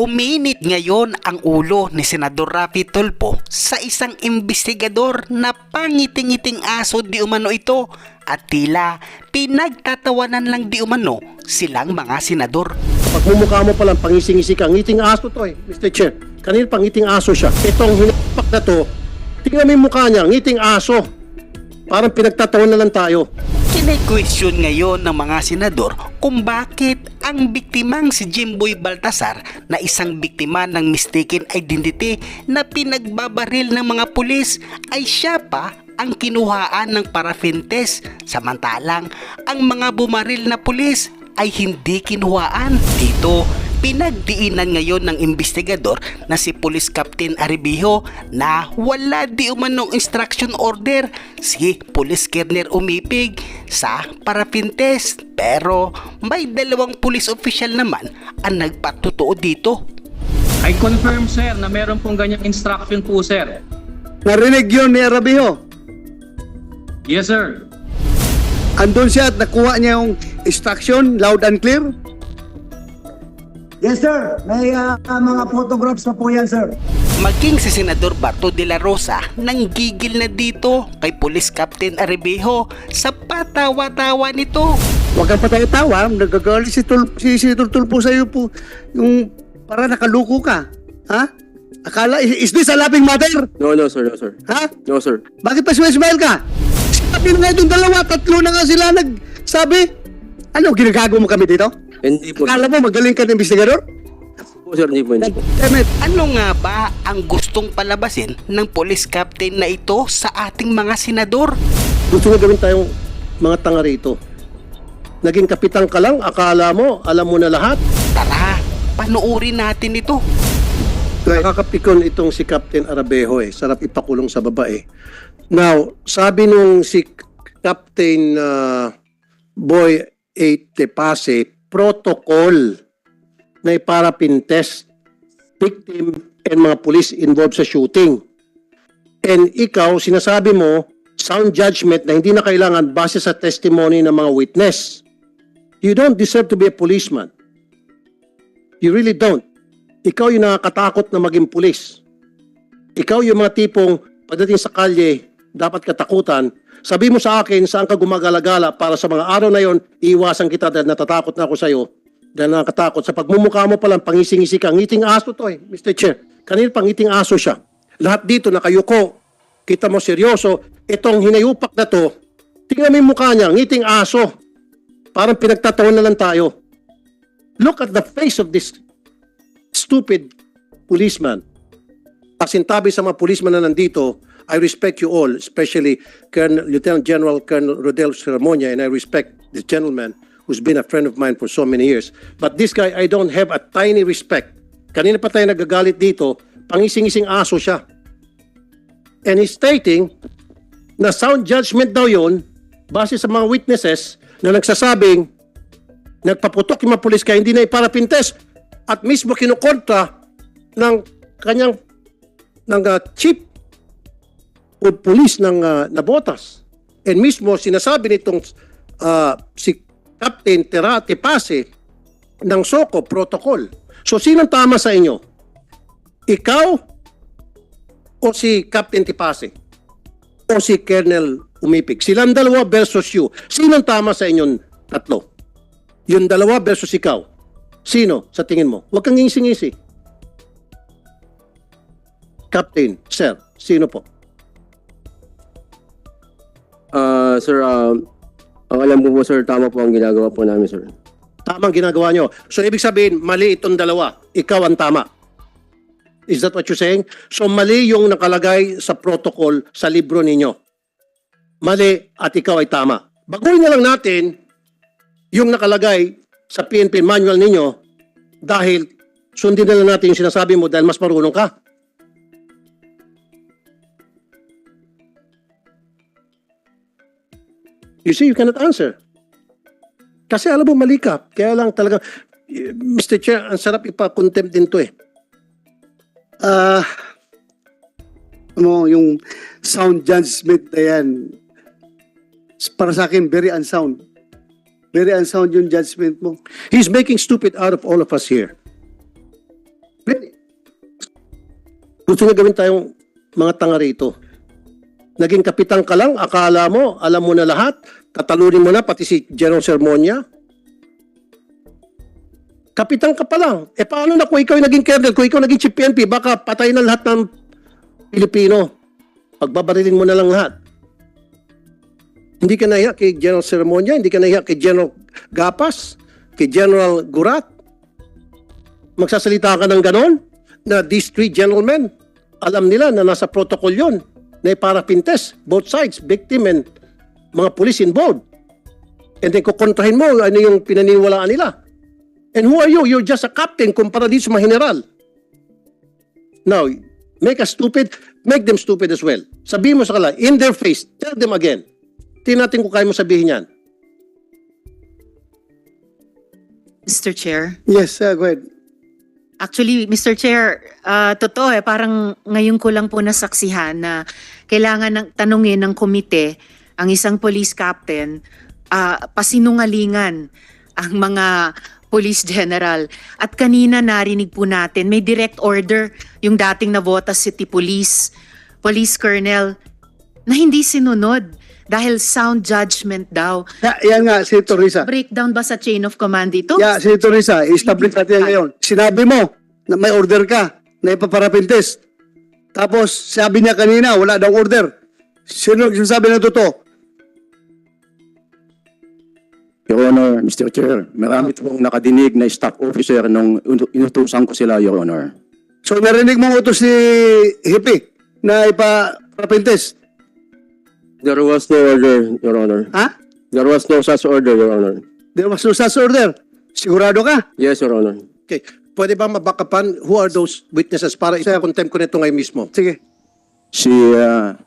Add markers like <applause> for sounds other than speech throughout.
Uminit ngayon ang ulo ni Senador Rapi Tulfo sa isang investigador na pangiting-iting aso di umano ito at tila pinagtatawanan lang di umano silang mga senador. Pagmumukha mo palang pangising-isi ka, ngiting aso to eh, Mr. Chair. Kanina pangiting aso siya. Itong hinapak na to, tingnan mo yung mukha niya, ngiting aso. Parang pinagtatawan na lang tayo. Kine-question ngayon ng mga senador kung bakit ang biktimang si Jimboy Baltasar na isang biktima ng mistaken identity na pinagbabaril ng mga pulis ay siya pa ang kinuhaan ng paraffin test samantalang ang mga bumaril na pulis ay hindi kinuhaan. Dito, pinagdiinan ngayon ng investigador na si Police Captain Aribiho na wala di umanong instruction order si Police Kerner Umipig sa paraffin test. Pero may dalawang police official naman ang nagpatutuo dito. I confirm sir na meron pong ganyang instruction po sir. Narinig yun ni Arabiho. Yes sir. Andun siya at nakuha niya yung instruction, loud and clear. Yes, sir. May ah, mga photographs pa po yan, sir. Maging si Senador Bato de la Rosa nang gigil na dito kay Police Captain Aribiho sa patawa-tawa nito. Huwag kang patay-tawa, nagagalit si, Tul si, si Tulpo sa iyo po. Yung para nakaluko ka. Ha? Akala, is, is this a laughing matter? No, no, sir, no, sir. Ha? No, sir. Bakit pa smile ka? Sabi na nga itong dalawa, tatlo na nga sila nagsabi. Ano, ginagago mo kami dito? Hindi po, Akala mo magaling ka ng investigador? po, sir, hindi po, hindi po. Damn it. Ano nga ba ang gustong palabasin ng police captain na ito sa ating mga senador? Gusto mo gawin tayong mga tanga rito. Naging kapitan ka lang, akala mo, alam mo na lahat. Tara, panuorin natin ito. Nakakapikon itong si Captain Arabejo eh. Sarap ipakulong sa babae. Now, sabi nung si Captain uh, Boy Eite Pase, protocol na iparapin test victim and mga police involved sa shooting. And ikaw, sinasabi mo, sound judgment na hindi na kailangan base sa testimony ng mga witness. You don't deserve to be a policeman. You really don't. Ikaw yung nakakatakot na maging pulis. Ikaw yung mga tipong pagdating sa kalye, dapat katakutan. Sabi mo sa akin saan ka gumagala-gala para sa mga araw na yon, iiwasan kita dahil natatakot na ako sa iyo. Dahil nakakatakot. Sa pagmumukha mo palang pangising-isi ka. Ngiting aso to eh, Mr. Chair. Kanina pangiting aso siya. Lahat dito nakayuko. Kita mo seryoso. Itong hinayupak na to, tingnan mo yung mukha niya, ngiting aso. Parang pinagtatawan na lang tayo. Look at the face of this stupid policeman. Pasintabi sa mga policeman na nandito, I respect you all, especially Colonel, Lieutenant General Colonel Rodel Cermonia, and I respect this gentleman who's been a friend of mine for so many years. But this guy, I don't have a tiny respect. Kanina pa tayo nagagalit dito, pangising-ising aso siya. And he's stating na sound judgment daw yon base sa mga witnesses na nagsasabing nagpaputok yung mga pulis kaya hindi na iparapintes at mismo kinukontra ng kanyang ng uh, chief o police ng uh, Nabotas. And mismo sinasabi nitong uh, si Captain Terate Pase ng SOCO protocol. So sinong tama sa inyo? Ikaw o si Captain Tipase? O si Colonel Umipig? Silang dalawa versus you. Sinong tama sa inyong tatlo? Yung dalawa versus ikaw. Sino sa tingin mo? Huwag kang ngisi-ngisi. Captain, sir, sino po? Sir, um, ang alam ko po sir, tama po ang ginagawa po namin sir. Tamang ginagawa nyo. So, ibig sabihin, mali itong dalawa. Ikaw ang tama. Is that what you're saying? So, mali yung nakalagay sa protocol sa libro ninyo. Mali at ikaw ay tama. Baguhin na lang natin yung nakalagay sa PNP manual ninyo dahil sundin na lang natin yung sinasabi mo dahil mas marunong ka. You see, you cannot answer. Kasi alam mo, mali ka. Kaya lang talaga, Mr. Chair, ang sarap ipa-contempt din to eh. Ah, mo yung sound judgment na yan, para sa akin, very unsound. Very unsound yung judgment mo. He's making stupid out of all of us here. Gusto niya gawin tayong mga tanga rito. Naging kapitan ka lang, akala mo, alam mo na lahat, tatalunin mo na pati si General Sermonia. Kapitan ka pa lang. E paano na kung ikaw yung naging colonel, kung ikaw naging chief PNP, baka patay na lahat ng Pilipino. Pagbabarilin mo na lang lahat. Hindi ka nahiya kay General Sermonia, hindi ka nahiya kay General Gapas, kay General Gurat. Magsasalita ka ng ganon na these three gentlemen, alam nila na nasa protocol yon na para pintes, both sides, victim and mga police involved. And then kukontrahin mo ano yung pinaniwalaan nila. And who are you? You're just a captain kumpara dito sa mga general. Now, make us stupid, make them stupid as well. Sabihin mo sa kanila, in their face, tell them again. Tingnan natin kung kaya mo sabihin yan. Mr. Chair. Yes, uh, go ahead. Actually, Mr. Chair, ah, totoo eh, parang ngayon ko lang po nasaksihan na kailangan ng tanungin ng komite ang isang police captain ah, pasinungalingan ang mga police general. At kanina narinig po natin, may direct order yung dating Navotas City Police, Police Colonel, na hindi sinunod dahil sound judgment daw. Ya, yan nga, si Teresa. Breakdown ba sa chain of command ito? Yeah, si Teresa, establish natin yan ngayon. Sinabi mo na may order ka na ipaparapintes. Tapos sabi niya kanina, wala daw order. Sino nagsasabi na totoo? Your Honor, Mr. Chair, marami pong nakadinig na staff officer nung inu- inutusan ko sila, Your Honor. So narinig mo utos si Hippie na ipaparapintes. There was no order, Your Honor. Ha? There was no such order, Your Honor. There was no such order. Sigurado ka? Yes, Your Honor. Okay. Pwede ba mabakapan who are those witnesses para ito-contempt ko nito ngayon mismo? Sige. Si ah,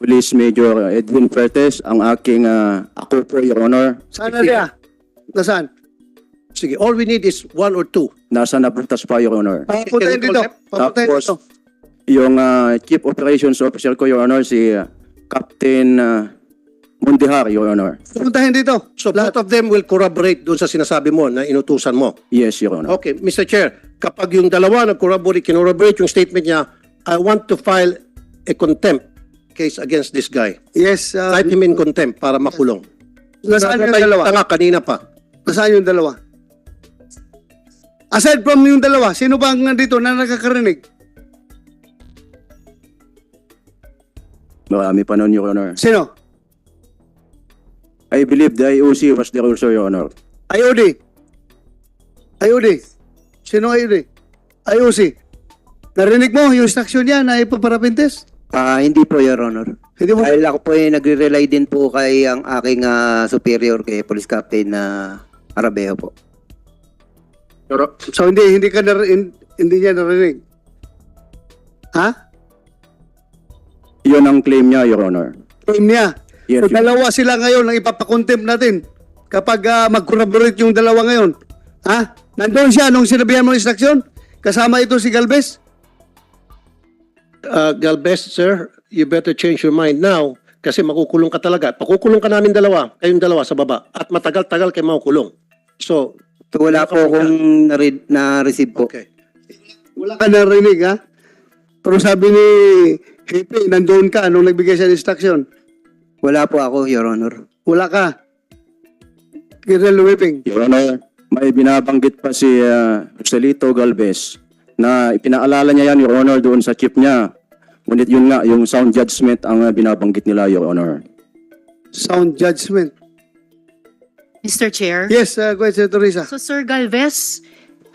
Police Major Edwin Pertes, ang aking uh, ako po, Your Honor, Saan na niya? Nasaan? Sige, all we need is one or two. nasa napuntas pa, Your Honor. Papuntahin dito. Papuntahin Tapos, dito. yung ah, Chief Operations Officer ko, Your Honor, si ah, Captain uh, Mundihar, Your Honor. Papuntahin dito. So both of them will corroborate doon sa sinasabi mo na inutusan mo. Yes, Your Honor. Okay, Mr. Chair, kapag yung dalawa nag-corroborate, kinorroborate yung statement niya, I want to file a contempt case against this guy. Yes. Uh, Type him in contempt para makulong. nasaan yung dalawa? Tanga kanina pa. Nasaan yung dalawa? Aside from yung dalawa, sino ba ang nandito na nakakarinig? Marami pa nun, Your Honor. Sino? I believe the IOC was there also, Your Honor. IOD. IOD. Sino IOD? IOC. Narinig mo yung instruction niya na ipaparapintes? Ah, hindi po, Your Honor. Hindi mo Dahil ako po ay nagre-rely din po kay ang aking ah, superior kay Police Captain na Arabejo po. Your, So hindi hindi ka nar- hin- hindi niya narinig. Ha? Yun ang claim niya, Your Honor. Claim niya. Yes, So Your dalawa sila ngayon ang ipapakontempt natin kapag ah, mag-corroborate yung dalawa ngayon. Ha? Nandun siya nung sinabihan mo ng instruction? Kasama ito si Galvez? Uh, Galvez, sir, you better change your mind now kasi makukulong ka talaga. Pakukulong ka namin dalawa, kayong dalawa sa baba. At matagal-tagal kayo makukulong. So, So wala po akong nare- na-receive po. okay. Wala ka narinig, ha? Pero sabi ni Hepe, nandun ka nung nagbigay siya ng instruction. Wala po ako, Your Honor. Wala ka. Colonel Whipping. Your Honor, may binabanggit pa si uh, Joselito Galvez na ipinaalala niya yan, Your Honor, doon sa chief niya. Ngunit yun nga, yung sound judgment ang uh, binabanggit nila, Your Honor. Sound judgment. Mr. Chair. Yes, uh, go ahead, Senator Risa. So Sir Galvez,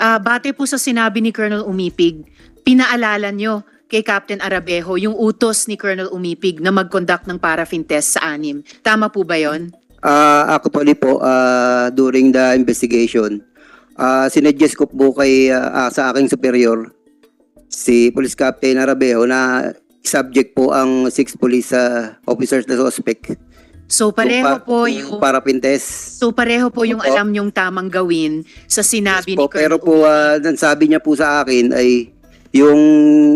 ah, bate po sa sinabi ni Colonel Umipig, pinaalala nyo kay Captain Arabejo yung utos ni Colonel Umipig na mag-conduct ng paraffin test sa anim. Tama po ba yon? Ah, actually po, ah, during the investigation, ah, sinuggest ko po kay ah, sa aking superior, si Police Captain Arabejo na subject po ang six police ah, officers na suspect. So pareho Yung pa- po yung Para pintes. So pareho po yung Opo. alam nyong tamang gawin sa sinabi ni po, pero Colonel po ah, ang sabi niya po sa akin ay yung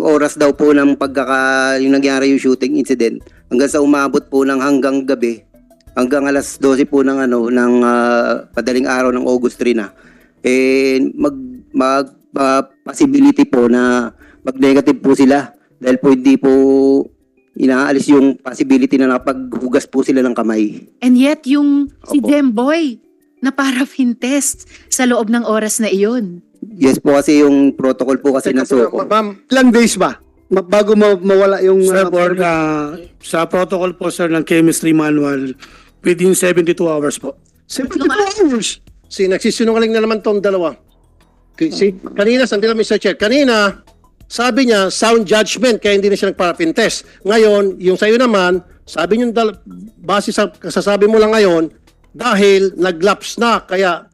oras daw po ng pagkaka yung nangyari yung shooting incident hanggang sa umabot po ng hanggang gabi hanggang alas 12 po ng ano ng ah, padaling araw ng August 3 na eh mag mag ah, possibility po na mag-negative po sila dahil po hindi po inaalis yung possibility na nakapaghugas po sila ng kamay. And yet, yung si Opo. Jemboy na paraffin <laughs> test sa loob ng oras na iyon. Yes po kasi yung protocol po kasi muna, SOCO. ma'am, Ilang days ba? Ma- bago ma- mawala yung... Sir, uh, for the, sa protocol po sir ng chemistry manual, within 72 hours po. 72 hours. si nagsisinungaling na naman tong dalawa. Okay, Si, kanina, sandali lang Mr. Chair, kanina, sabi niya, sound judgment, kaya hindi na siya nagparapin test. Ngayon, yung sa'yo naman, sabi niyo, dal- base sa kasasabi mo lang ngayon, dahil nag-lapse na, kaya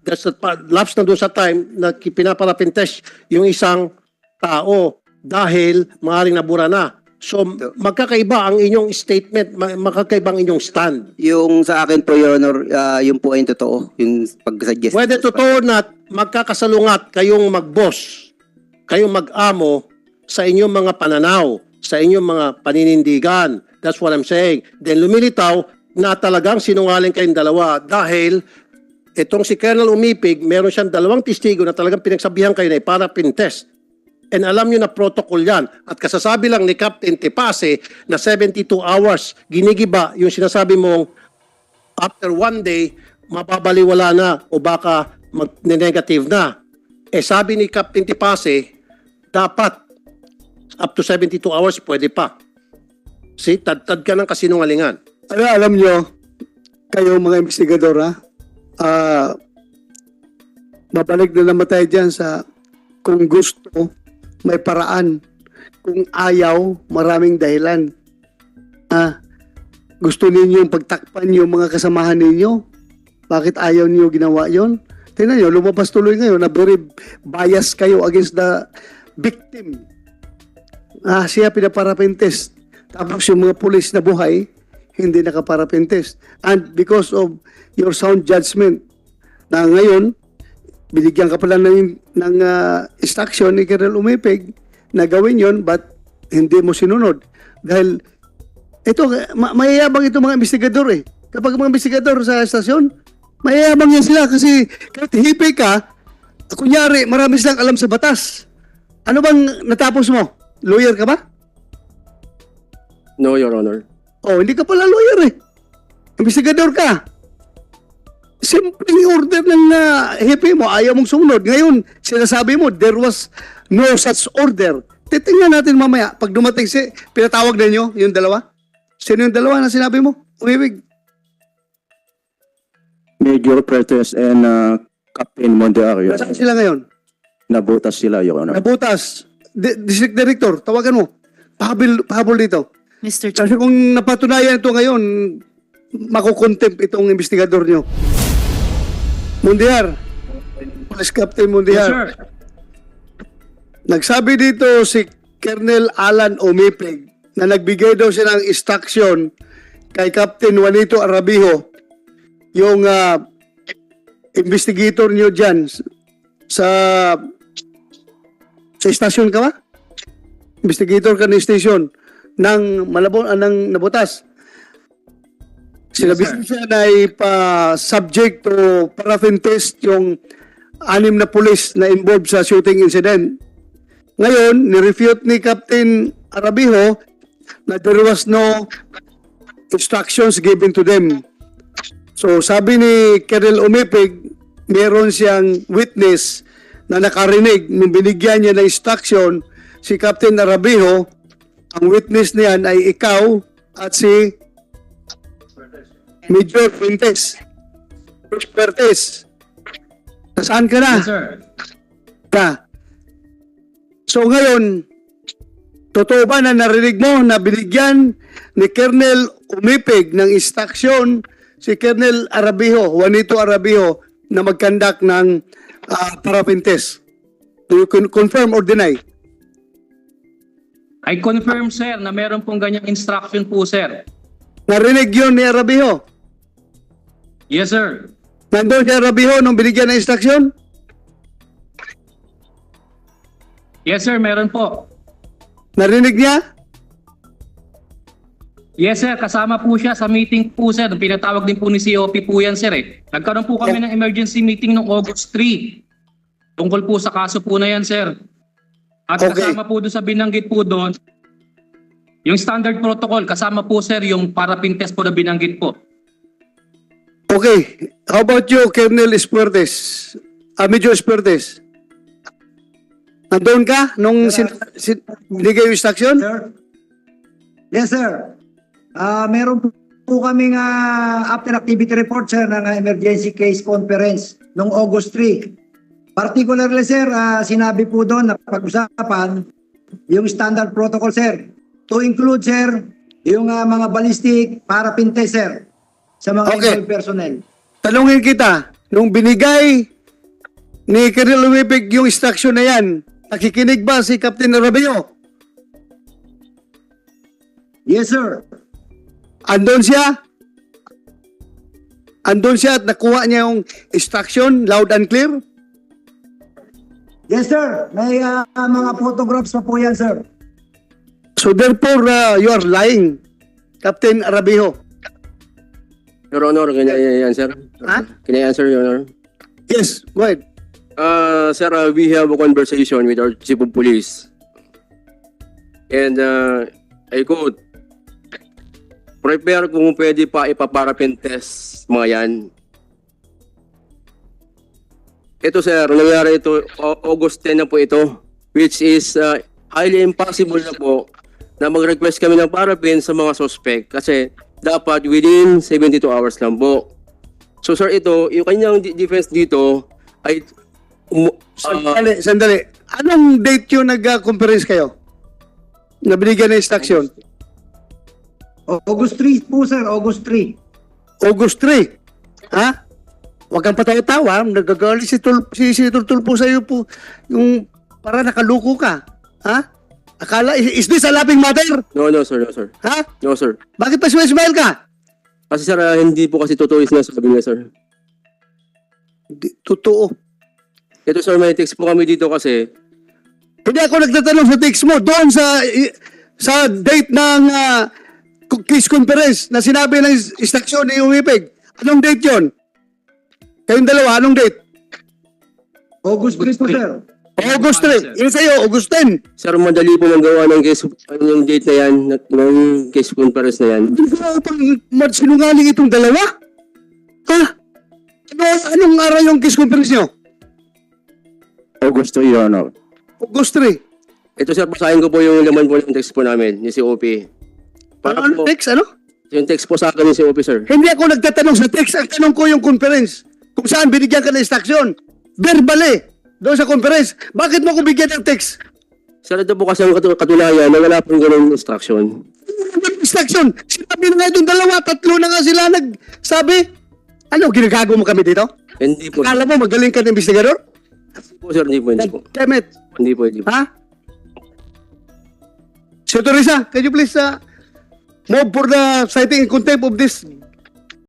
lapse na doon sa time na pinaparapin test yung isang tao dahil maaaring nabura na. So, magkakaiba ang inyong statement, ma- magkakaiba ang inyong stand. Yung sa akin po, Your Honor, ah, yung po ay totoo. Yung pag-suggest. Whether totoo not, magkakasalungat kayong mag-boss, kayong mag-amo sa inyong mga pananaw, sa inyong mga paninindigan. That's what I'm saying. Then lumilitaw na talagang sinungaling kayong dalawa dahil itong si Colonel Umipig, meron siyang dalawang testigo na talagang pinagsabihan kayo na parapin test. And alam nyo na protocol yan. At kasasabi lang ni Captain Tepase na 72 hours ginigiba yung sinasabi mong after one day, mapabaliwala na o baka mag-negative na. Eh sabi ni Captain Tipase, dapat up to 72 hours pwede pa. See, tad-tad ka ng kasinungalingan. Ano, alam nyo, kayo mga investigador ha, ah, mabalik na naman tayo dyan sa kung gusto, may paraan. Kung ayaw, maraming dahilan. Ah, gusto ninyong pagtakpan yung mga kasamahan ninyo? Bakit ayaw niyo ginawa yon? Tingnan nyo, lumabas tuloy ngayon na very bias kayo against the victim. Ah, siya pinaparapin test. Tapos yung mga pulis na buhay, hindi nakaparapin test. And because of your sound judgment na ngayon, binigyan ka pala ng, ng ah, instruction ni Colonel Umipig na gawin yon but hindi mo sinunod. Dahil ito, ma- mayayabang ito mga investigador eh. Kapag mga investigador sa estasyon, mayayabang yan sila kasi kahit hipi ka, kunyari marami silang alam sa batas. Ano bang natapos mo? Lawyer ka ba? No, Your Honor. Oh, hindi ka pala lawyer eh. Investigador ka. Simpleng order ng uh, hepe mo, ayaw mong sumunod. Ngayon, sinasabi mo, there was no such order. Titingnan natin mamaya, pag dumating si, pinatawag na nyo, yung dalawa. Sino yung dalawa na sinabi mo? Umibig. Major Pertes and uh, Captain Mondear, Your Nasaan sila ngayon? Nabutas sila, Your Honor. Nabutas. Di- District Director, tawagan mo. Pahabol, pahabol dito. Mr. Chair. Kasi kung napatunayan ito ngayon, makukontempt itong investigador nyo. Mundiar. Police Captain Yes, Mundiar. sir. Nagsabi dito si Colonel Alan Omipig na nagbigay daw siya ng instruction kay Captain Juanito Arabijo, yung ah, investigator niyo dyan sa sa istasyon ka ba? Investigator ka ng station ng Malabon, ah, ng Nabutas. Sinabi Yes, siya na ipa subject to paraffin test yung anim na pulis na involved sa shooting incident. Ngayon, nirefute ni Captain Arabijo na there was no instructions given to them. So sabi ni Colonel Umipig, meron siyang witness na nakarinig nung binigyan niya ng instruction si Captain Arabijo, ang witness niyan ay ikaw at si Major Fuentes. Pertes. Saan ka na? Yes, sir. ka. So ngayon, totoo ba na narinig mo na binigyan ni Colonel Umipig ng instruction si Colonel Arabijo, Juanito Arabijo, na mag-conduct ng uh, paraffin test? Do you con- confirm or deny? I confirm, sir, na meron pong ganyang instruction po, sir. Narinig yun ni Arabijo. Yes, sir. Nandun si Arabijo nung binigyan ng instruction? Yes, sir, meron po. Narinig niya? Yes, sir. Kasama po siya sa meeting po, sir. Pinatawag din po ni COP po yan, sir. Eh. Nagkaroon po kami ng emergency meeting noong August 3. Tungkol po sa kaso po na yan, sir. At Okay. kasama po doon sa binanggit po doon, yung standard protocol, kasama po sir yung parapin test po na binanggit po. Okay. How about you, Colonel Espuertes? Ah, Major Espuertes? Nandun ka nung sin, sin, binigay yung instruction? Sir? Yes, sir. Ah, meron po po kaming ah, after activity report, sir, ng ah, emergency case conference noong August 3. Particularly, sir, ah, sinabi po doon na pag-usapan yung standard protocol, sir. To include, sir, yung ah, mga ballistic para test, sir, sa mga Okay. personnel. Tanungin kita, nung binigay ni Colonel Umipig yung instruction na yan, nakikinig ba si Captain Rabio? Yes, sir. Andon siya? Andon siya at nakuha niya yung instruction loud and clear? Yes, sir. May ah, mga photographs pa po yan, sir. So therefore, uh, you are lying, Captain Arabijo. Your Honor, can I answer? Ha? Can I answer, Your Honor? Yes, go ahead. Uh, sir, uh, we have a conversation with our chief of police. And uh, I quote, prepare kung pwede pa ipaparapin test mga yan. Ito sir, nangyari ito, Au- August 10 na po ito, which is uh, highly impossible na po na mag-request kami ng parapin sa mga suspect kasi dapat within 72 hours lang po. So sir, ito, yung kanyang de- defense dito ay umu- uh, Sandali, sandali. Anong date yung nag-conference kayo? Na binigyan ng instruction? August 3 po, sir. August 3. August 3. Ha? Huwag kang. Nagagalit si, Tul si, si Tultul po sa iyo po. Yung para nakaluko ka. Ha? Akala, is, is this a laughing matter? no, no sir, no sir. Ha? No sir. Bakit pa smile ka? Kasi sir, ah, hindi po kasi totoo yung sinasabi niya sir. Di, totoo. Ito sir, may text po kami dito kasi Hindi ako nagtatanong sa text mo. Doon sa i- sa date ng ah, co- case conference na sinabi ng instruction ni Umipig. Anong date yon? Kayong dalawa, anong date? August 3 po, sir. August 3. Yun sa'yo, August 10. sir, madali po magawa ng case, ano yung date na yan, ng case conference na yan. Hindi ko pang mad sinungaling itong dalawa? Ha? Ano, anong araw yung case conference nyo? August 2, Your Honor. August 3. Ito sir, basahin ko po yung laman po ng text po namin, ni COP. Para Ano, ano po, text, ano? yung text po sa akin ni COP sir. Hindi ako nagtatanong sa text. Ang tanong ko yung conference. Kung saan binigyan ka ng instruction. Verbally. Doon sa conference. Bakit mo ko bigyan ng text? Sir, ito po kasi ang katu- katunayan na wala pong ganung instruction. Instruction. Sinabi na nga itong dalawa. Tatlo na nga sila nagsabi. Ano, ginagago mo kami dito? Hindi po. Akala mo magaling ka ng investigador? Hindi po sir, hindi po, hindi po. Damn it. Hindi po, hindi po. Ha? Sir Teresa, can you please uh, move for the citing in contempt of this